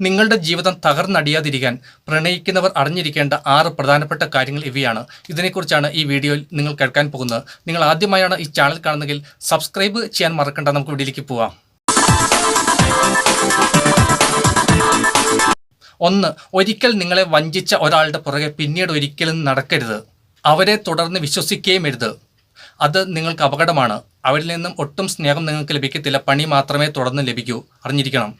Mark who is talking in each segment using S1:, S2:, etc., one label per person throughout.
S1: നിങ്ങളുടെ ജീവിതം തകർന്നടിയാതിരിക്കാൻ പ്രണയിക്കുന്നവർ അറിഞ്ഞിരിക്കേണ്ട ആറ് പ്രധാനപ്പെട്ട കാര്യങ്ങൾ ഇവയാണ്. ഇതിനെക്കുറിച്ചാണ് ഈ വീഡിയോയിൽ നിങ്ങൾ കേൾക്കാൻ പോകുന്നത്. നിങ്ങൾ ആദ്യമായാണ് ഈ ചാനൽ കാണുന്നതെങ്കിൽ സബ്സ്ക്രൈബ് ചെയ്യാൻ മറക്കണ്ട. നമുക്ക് വീഡിയോയിലേക്ക് പോവാം. ഒന്ന് ഒരിക്കൽ നിങ്ങളെ വഞ്ചിച്ച ഒരാളുടെ പുറകെ പിന്നീട് ഒരിക്കലും നടക്കരുത്. അവരെ തുടർന്ന് വിശ്വസിക്കുകയും എഴുത്. അത് നിങ്ങൾക്ക് അപകടമാണ്. അവരിൽ നിന്നും ഒട്ടും സ്നേഹം നിങ്ങൾക്ക് ലഭിക്കത്തില്ല. പണി മാത്രമേ തുടർന്ന് ലഭിക്കൂ. അറിഞ്ഞിരിക്കണം.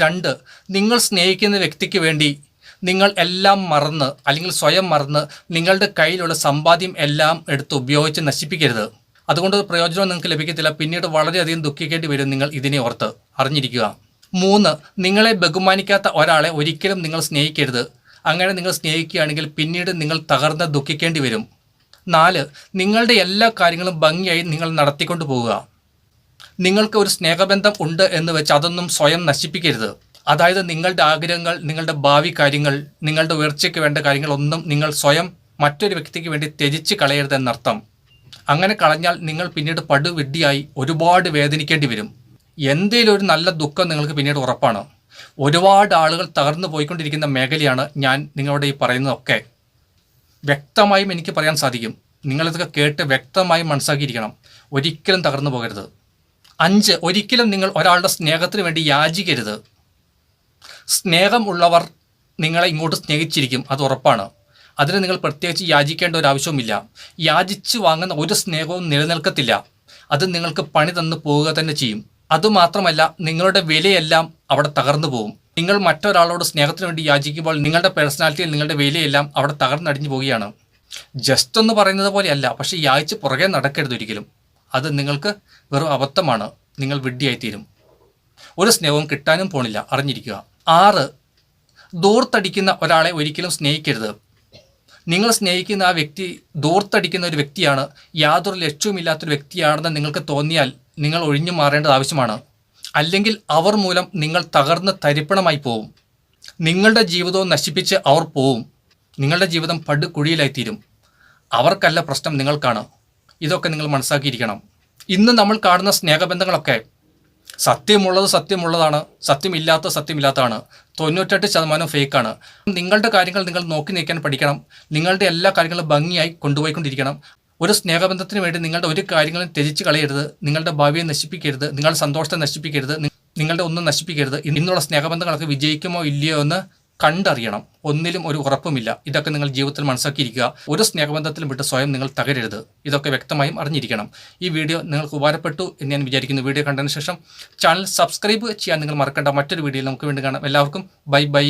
S1: രണ്ട് നിങ്ങൾ സ്നേഹിക്കുന്ന വ്യക്തിക്ക് വേണ്ടി നിങ്ങൾ എല്ലാം മറന്ന് അല്ലെങ്കിൽ സ്വയം മറന്ന് നിങ്ങളുടെ കയ്യിലുള്ള സമ്പാദ്യം എല്ലാം എടുത്ത് ഉപയോഗിച്ച് നശിപ്പിക്കരുത്. അതുകൊണ്ട് പ്രയോജനം നിങ്ങൾക്ക് ലഭിക്കത്തില്ല. പിന്നീട് വളരെയധികം ദുഃഖിക്കേണ്ടി വരും നിങ്ങൾ ഇതിനെ ഓർത്ത്. അറിഞ്ഞിരിക്കുക. മൂന്ന് നിങ്ങളെ ബഹുമാനിക്കാത്ത ഒരാളെ ഒരിക്കലും നിങ്ങൾ സ്നേഹിക്കരുത്. അങ്ങനെ നിങ്ങൾ സ്നേഹിക്കുകയാണെങ്കിൽ പിന്നീട് നിങ്ങൾ തകർന്ന് ദുഃഖിക്കേണ്ടി വരും. നാല് നിങ്ങളുടെ എല്ലാ കാര്യങ്ങളും ഭംഗിയായി നിങ്ങൾ നടത്തിക്കൊണ്ട് പോവുക. നിങ്ങൾക്ക് ഒരു സ്നേഹബന്ധം ഉണ്ട് എന്ന് വെച്ച് അതൊന്നും സ്വയം നശിപ്പിക്കരുത്. അതായത് നിങ്ങളുടെ ആഗ്രഹങ്ങൾ നിങ്ങളുടെ ഭാവി കാര്യങ്ങൾ നിങ്ങളുടെ ഉയർച്ചയ്ക്ക് വേണ്ട കാര്യങ്ങളൊന്നും നിങ്ങൾ സ്വയം മറ്റൊരു വ്യക്തിക്ക് വേണ്ടി ത്യജിച്ച് കളയരുത് എന്നർത്ഥം അങ്ങനെ കളഞ്ഞാൽ നിങ്ങൾ പിന്നീട് പടുവിഡ്ഢിയായി ഒരുപാട് വേദനിക്കേണ്ടി വരും. എന്തേലും ഒരു നല്ല ദുഃഖം നിങ്ങൾക്ക് പിന്നീട് ഉറപ്പാണ്. ഒരുപാട് ആളുകൾ തകർന്നു പോയിക്കൊണ്ടിരിക്കുന്ന മേഖലയാണ് ഞാൻ നിങ്ങളോട് ഈ പറയുന്നതൊക്കെ. വ്യക്തമായും എനിക്ക് പറയാൻ സാധിക്കും. നിങ്ങളിതൊക്കെ കേട്ട് വ്യക്തമായും മനസ്സാക്കിയിരിക്കണം ഒരിക്കലും തകർന്നു പോകരുത്. അഞ്ച് ഒരിക്കലും നിങ്ങൾ ഒരാളുടെ സ്നേഹത്തിന് വേണ്ടി യാചിക്കരുത്. സ്നേഹമുള്ളവർ നിങ്ങളെ ഇങ്ങോട്ട് സ്നേഹിച്ചിരിക്കും അത് ഉറപ്പാണ്. അതിന് നിങ്ങൾ പ്രത്യേകിച്ച് യാചിക്കേണ്ട ഒരു ആവശ്യവുമില്ല. യാചിച്ച് വാങ്ങുന്ന ഒരു സ്നേഹവും നിലനിൽക്കത്തില്ല. അത് നിങ്ങൾക്ക് പണി തന്നു പോവുക തന്നെ ചെയ്യും. അതുമാത്രമല്ല നിങ്ങളുടെ വിലയെല്ലാം അവിടെ തകർന്നു പോകും. നിങ്ങൾ മറ്റൊരാളോട് സ്നേഹത്തിന് വേണ്ടി യാചിക്കുമ്പോൾ നിങ്ങളുടെ പേഴ്സണാലിറ്റിയിൽ നിങ്ങളുടെ വിലയെല്ലാം അവിടെ തകർന്നടിഞ്ഞു പോവുകയാണ്. ജസ്റ്റ് എന്ന് പറയുന്നത് പോലെയല്ല പക്ഷേ യാചിച്ച് പുറകെ നടക്കരുത് ഒരിക്കലും. അത് നിങ്ങൾക്ക് വെറും അബദ്ധമാണ്. നിങ്ങൾ വിഡ്ഢിയായിത്തീരും. ഒരു സ്നേഹവും കിട്ടാനും പോണില്ല. അറിഞ്ഞിരിക്കുക. ആറ്. ദൂർത്തടിക്കുന്ന ഒരാളെ ഒരിക്കലും സ്നേഹിക്കരുത്. നിങ്ങൾ സ്നേഹിക്കുന്ന ആ വ്യക്തി ദൂർത്തടിക്കുന്ന ഒരു വ്യക്തിയാണ് യാതൊരു ലക്ഷ്യവുമില്ലാത്തൊരു വ്യക്തിയാണെന്ന് നിങ്ങൾക്ക് തോന്നിയാൽ നിങ്ങൾ ഒഴിഞ്ഞു മാറേണ്ടത് ആവശ്യമാണ്. അല്ലെങ്കിൽ അവർ മൂലം നിങ്ങൾ തകർന്ന് തരിപ്പണമായി പോവും. നിങ്ങളുടെ ജീവിതവും നശിപ്പിച്ച് അവർ പോവും. നിങ്ങളുടെ ജീവിതം പടുകുഴിയിലായിത്തീരും. അവർക്കല്ല പ്രശ്നം നിങ്ങൾക്കാണ്. ഇതൊക്കെ നിങ്ങൾ മനസ്സാക്കിയിരിക്കണം. ഇന്ന് നമ്മൾ കാണുന്ന സ്നേഹബന്ധങ്ങളൊക്കെ സത്യമുള്ളത് സത്യമുള്ളതാണ് സത്യമില്ലാത്ത സത്യമില്ലാത്തതാണ് തൊണ്ണൂറ്റെട്ട് ശതമാനം ഫേക്കാണ്. നിങ്ങളുടെ കാര്യങ്ങൾ നിങ്ങൾ നോക്കി നീക്കാൻ പഠിക്കണം. നിങ്ങളുടെ എല്ലാ കാര്യങ്ങളും ഭംഗിയായി കൊണ്ടുപോയിക്കൊണ്ടിരിക്കണം. ഒരു സ്നേഹബന്ധത്തിന് വേണ്ടി നിങ്ങളുടെ ഒരു കാര്യങ്ങളും ത്യജിച്ച് കളയരുത്. നിങ്ങളുടെ ഭാവിയെ നശിപ്പിക്കരുത്. നിങ്ങളുടെ സന്തോഷത്തെ നശിപ്പിക്കരുത്. നിങ്ങളുടെ ഒന്നും നശിപ്പിക്കരുത്. ഇന്നുള്ള സ്നേഹബന്ധങ്ങളൊക്കെ വിജയിക്കുമോ ഇല്ലയോ എന്ന് കണ്ടറിയണം. ഒന്നിലും ഒരു ഉറപ്പുമില്ല. ഇതൊക്കെ നിങ്ങൾ ജീവിതത്തിൽ മനസ്സാക്കിയിരിക്കുക ഒരു സ്നേഹബന്ധത്തിലും വിട്ട് സ്വയം നിങ്ങൾ തകരരുത്. ഇതൊക്കെ വ്യക്തമായും അറിഞ്ഞിരിക്കണം. ഈ വീഡിയോ നിങ്ങൾക്ക് ഉപകാരപ്പെട്ടു എന്ന് ഞാൻ വിചാരിക്കുന്നു. വീഡിയോ കണ്ടതിന് ശേഷം ചാനൽ സബ്സ്ക്രൈബ് ചെയ്യാൻ നിങ്ങൾ മറക്കേണ്ട. മറ്റൊരു വീഡിയോയിൽ നമുക്ക് വേണ്ടി കാണാം. എല്ലാവർക്കും ബൈ ബൈ.